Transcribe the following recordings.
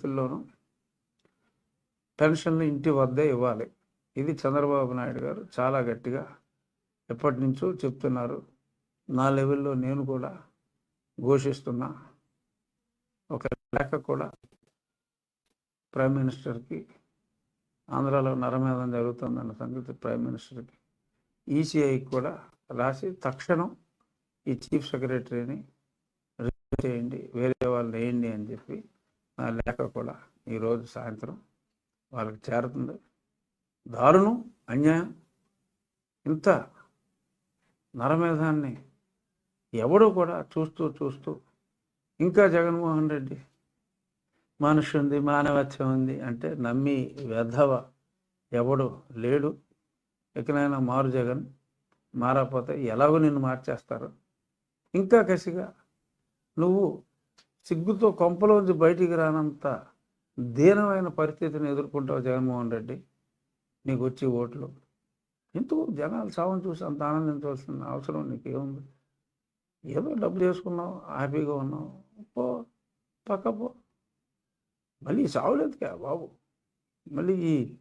పరిస్థితుల్లోనూ పెన్షన్లు ఇంటి వద్దే ఇవ్వాలి. ఇది చంద్రబాబు నాయుడు గారు చాలా గట్టిగా ఎప్పటి నుంచో చెప్తున్నారు. నా లెవెల్లో నేను కూడా ఘోషిస్తున్నా. ఒక లేఖ కూడా ప్రైమ్ మినిస్టర్కి ఆంధ్రాలో నరమేధం జరుగుతుందన్న సంగతి ప్రైమ్ మినిస్టర్కి ఈసీఐకి కూడా రాసి తక్షణం ఈ చీఫ్ సెక్రటరీని రిలీవ్ చేయండి వేరే వాళ్ళు వేయండి అని చెప్పి లేఖ కూడా ఈరోజు సాయంత్రం వాళ్ళకి చేరుతుంది. దారుణం అన్యాయం ఇంత నరమేధాన్ని ఎవడు కూడా చూస్తూ చూస్తూ ఇంకా జగన్మోహన్ రెడ్డి మనిషి ఉంది మానవత్వం ఉంది అంటే నమ్మి వెధవ ఎవడు లేడు. ఎక్కడైనా మారు జగన్ మారకపోతే ఎలాగో నిన్ను మార్చేస్తారు. ఇంకా కసిగా నువ్వు సిగ్గుతో కొంపలోంచి బయటికి రానంత దీనమైన పరిస్థితిని ఎదుర్కొంటావు జగన్మోహన్ రెడ్డి. నీకు వచ్చి ఓట్లు. ఎందుకు జనాలు సాగుని చూసి అంత ఆనందించవలసిన అవసరం నీకు ఏముంది ఏదో డబ్బు చేసుకున్నావు హ్యాపీగా ఉన్నావు. పో పక్క పో. మళ్ళీ సావులేదుకా బాబు? మళ్ళీ ఈ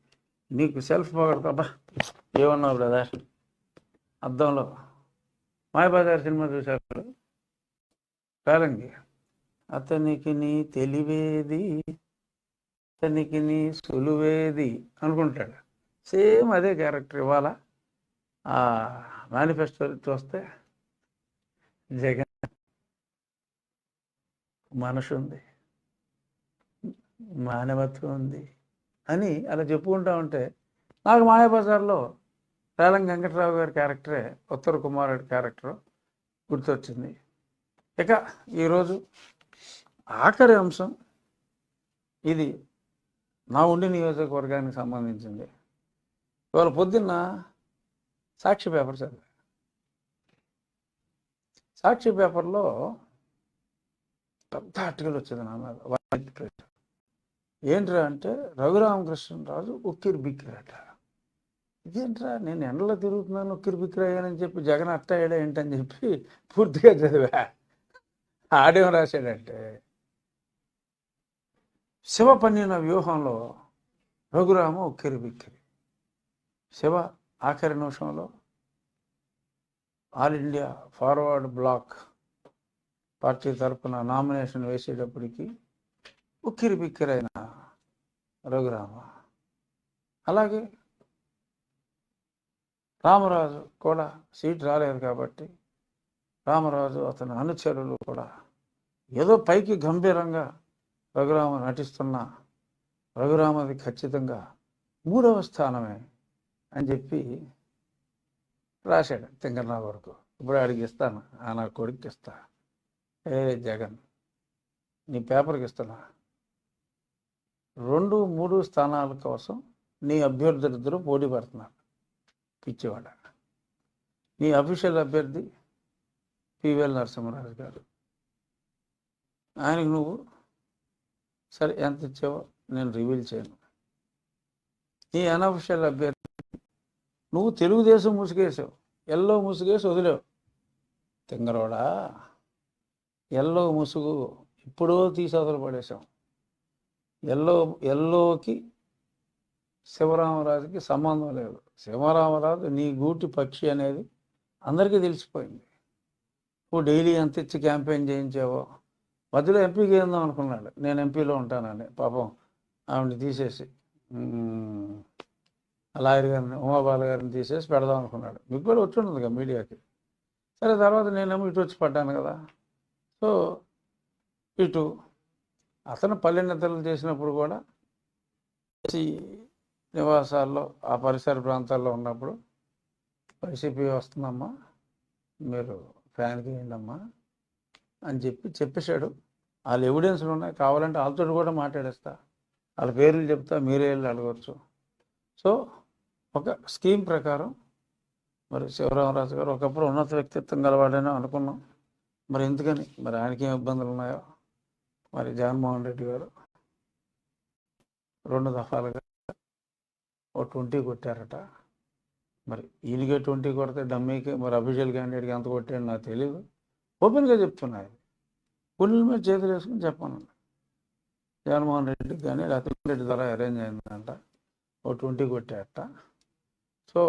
నీకు సెల్ఫ్ పొగడతాబా ఏమన్నావు బ్రదర్? అద్దంలో. మాయబజార్ సినిమా చూశారు కాలంగి అతనికి నీ తెలివేది అతనికి నీ సులువేది అనుకుంటాడు. సేమ్ అదే క్యారెక్టర్ ఇవాళ ఆ మేనిఫెస్టో చూస్తే జగన్ మనసు ఉంది మానవత్వం ఉంది అని అలా చెప్పుకుంటా ఉంటే నాకు మాయాబజార్లో రేలం వెంకట్రావు గారి క్యారెక్టరే ఉత్తర కుమారుడి క్యారెక్టర్ గుర్తొచ్చింది. ఇక ఈరోజు ఆఖరి అంశం ఇది నా ఉండి నియోజకవర్గానికి సంబంధించింది. ఇవాళ పొద్దున్న సాక్షి పేపర్ చదివా సాక్షి పేపర్లో పెద్ద ఆర్టికల్ వచ్చింది నా మీద. వాణిజ్య ప్రెస్ ఏంట్రా అంటే రఘురామకృష్ణరాజు ఉక్కిరి బిక్కిరట. ఇదేంట్రా నేను ఎండలో తిరుగుతున్నాను ఉక్కిరి బిక్కిరయ్యానని చెప్పి జగన్ అట్ట ఏంటని చెప్పి పూర్తిగా చదివా. ఆడేం రాశాడంటే శివ పన్నిన వ్యూహంలో రఘురామ ఉక్కిరి బిక్కిరి. శివ ఆఖరి నిమిషంలో All India Forward Bloc party తరపున నామినేషన్ వేసేటప్పటికి ఉక్కిరి బిక్కిరైన రఘురామ. అలాగే రామరాజు కూడా సీట్ రాలేదు కాబట్టి రామరాజు అతని అనుచరులు కూడా ఏదో పైకి గంభీరంగా రఘురామ నటిస్తున్న రఘురామది ఖచ్చితంగా మూడవ స్థానమే అని చెప్పి రాశాడు తింగన్నా వరకు. ఇప్పుడు అడిగి ఇస్తాను ఆ నా కొడుకు ఇస్తా. ఏ జగన్ నీ పేపర్కి ఇస్తున్నా. రెండు మూడు స్థానాల కోసం నీ అభ్యర్థులిద్దరూ పోటీ పడుతున్నారు పిచ్చివాడ. నీ అఫీషియల్ అభ్యర్థి పివిఎల్ నరసింహరాజు గారు. ఆయనకు నువ్వు సరే ఎంత ఇచ్చావో నేను రివీల్ చేయను. నీ అనఫిషియల్ అభ్యర్థి నువ్వు తెలుగుదేశం ముసుగేసావు. ఎల్లో ముసుగేసి వదిలేవు. తింగరోడా ఎల్లో ముసుగు ఎప్పుడో తీసి పడేసాం ఎల్లో ఎల్లోకి శివరామరాజుకి సంబంధం లేదు. శివరామరాజు నీ గూటి పక్షి అనేది అందరికీ తెలిసిపోయింది. నువ్వు డైలీ ఎంత ఇచ్చి క్యాంపెయిన్ చేయించావో. మధ్యలో ఎంపీకి ఏందాం అనుకున్నాడు. నేను ఎంపీలో ఉంటానని. పాపం ఆవిడని తీసేసి. లాయర్ గారిని ఉమాబాల గారిని తీసేసి పెడదాం అనుకున్నాడు. మీకు కూడా వచ్చి ఉండదు కదా మీడియాకి. సరే తర్వాత నేనేమో ఇటు వచ్చి పడ్డాను కదా. సో ఇటు అతను పల్లె నిద్రలు చేసినప్పుడు కూడా నివాసాల్లో ఆ పరిసర ప్రాంతాల్లో ఉన్నప్పుడు వైసీపీ వస్తుందమ్మా. మీరు ఫ్యాన్కి ఏంటమ్మా అని చెప్పి చెప్పేశాడు. వాళ్ళ ఎవిడెన్స్లు ఉన్నాయి. కావాలంటే వాళ్ళతో కూడా మాట్లాడేస్తా. వాళ్ళ పేర్లు చెప్తా. మీరే వెళ్ళి అడగవచ్చు. సో ఒక స్కీమ్ ప్రకారం మరి శివరామరాజు గారు ఒకప్పుడు ఉన్నత వ్యక్తిత్వం గలవాడని అనుకున్నాం. మరి ఎందుకని? మరి ఆయనకి ఏం ఇబ్బందులు ఉన్నాయో? మరి జగన్మోహన్ రెడ్డి గారు రెండు దఫాలుగా ఓ ట్వంటీ కొట్టారట. మరి ఈయనకే ట్వంటీ కొడితే డమ్మీకి మరి అఫీషియల్ క్యాండిడేట్కి ఎంత కొట్టాడు నాకు తెలియదు ఓపెన్గా చెప్తున్నా ఇది. గుండెల మీద చేతులు వేసుకుని చెప్పాను. జగన్మోహన్ రెడ్డికి కానీ లేకపోతే రెడ్డి ద్వారా అరేంజ్ అయిందంట. ఓ ట్వంటీ కొట్టారట సో